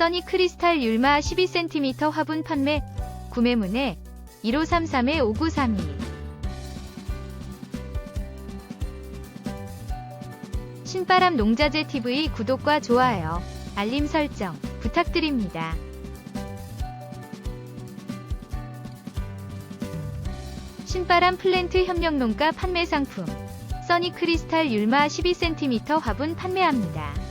써니 크리스탈 율마 12cm 화분 판매 구매문의 1533-5932 신바람 농자재 TV 구독과 좋아요, 알림 설정 부탁드립니다. 신바람 플랜트 협력농가 판매 상품 써니 크리스탈 율마 12cm 화분 판매합니다.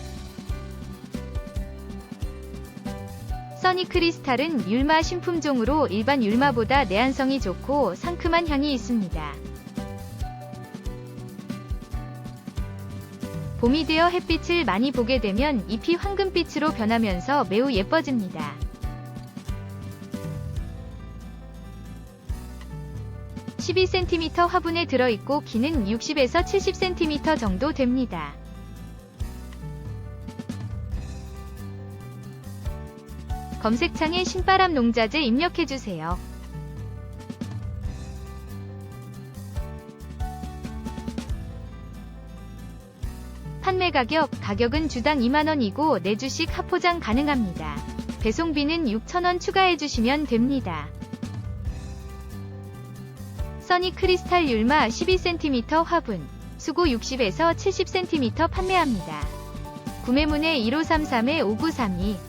써니 크리스탈은 율마 신품종으로 일반 율마보다 내한성이 좋고 상큼한 향이 있습니다. 봄이 되어 햇빛을 많이 보게 되면 잎이 황금빛으로 변하면서 매우 예뻐집니다. (12cm) 화분에 들어있고 키는 60에서 70cm 정도 됩니다. 검색창에 신바람 농자재 입력해주세요. 판매 가격, 가격은 주당 2만원이고 4주씩 합포장 가능합니다. 배송비는 6,000원 추가해주시면 됩니다. 써니 크리스탈 율마 12cm 화분, 수고 60에서 70cm 판매합니다. 구매문의 1533-5932